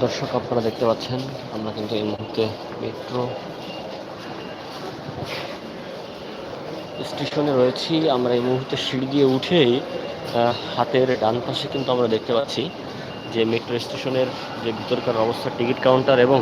দর্শক আপনারা দেখতে পাচ্ছেন, আমরা কিন্তু এই মুহূর্তে মেট্রো স্টেশনে রয়েছি। আমরা এই মুহূর্তে সিঁড়ি দিয়ে উঠেই হাতের ডান পাশে কিন্তু আমরা দেখতে পাচ্ছি যে মেট্রো স্টেশনের যে ভিতরকার অবস্থা, টিকিট কাউন্টার এবং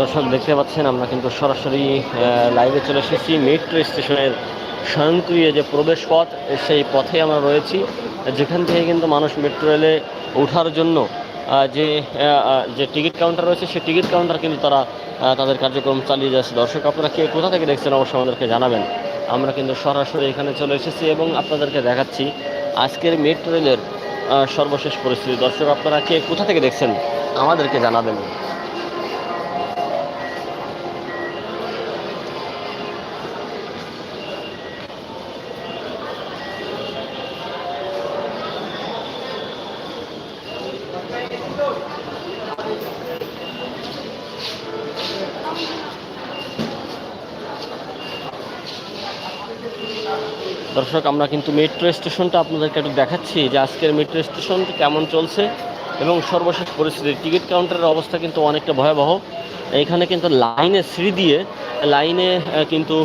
দর্শক দেখতে পাচ্ছেন, আমরা কিন্তু সরাসরি লাইভে চলে এসেছি। মেট্রো স্টেশনের স্বয়ংক্রিয় যে প্রবেশ পথ, সেই পথে আমরা রয়েছি। যেখান থেকে কিন্তু মানুষ মেট্রো রেলে ওঠার জন্য যে যে টিকিট কাউন্টার রয়েছে, সেই টিকিট কাউন্টার কিন্তু তারা তাদের কার্যক্রম চালিয়ে যাচ্ছে। দর্শক, আপনারা কে, কোথা থেকে দেখছেন অবশ্যই আমাদেরকে জানাবেন। আমরা কিন্তু সরাসরি এখানে চলে এসেছি এবং আপনাদেরকে দেখাচ্ছি আজকের মেট্রো রেলের সর্বশেষ পরিস্থিতি। দর্শক, আপনারা কে, কোথা থেকে দেখছেন, আমাদেরকে জানাবেন। দর্শক, আমরা কিন্তু মেট্রো স্টেশনটা আপনাদেরকে একটু দেখাচ্ছি যে আজকের মেট্রো স্টেশন কেমন চলছে এবং সর্বশেষ পরিস্থিতি। টিকিট কাউন্টারের অবস্থা কিন্তু অনেকটা ভয়াবহ। এখানে কিন্তু লাইনে সিঁড়ি দিয়ে লাইনে কিন্তু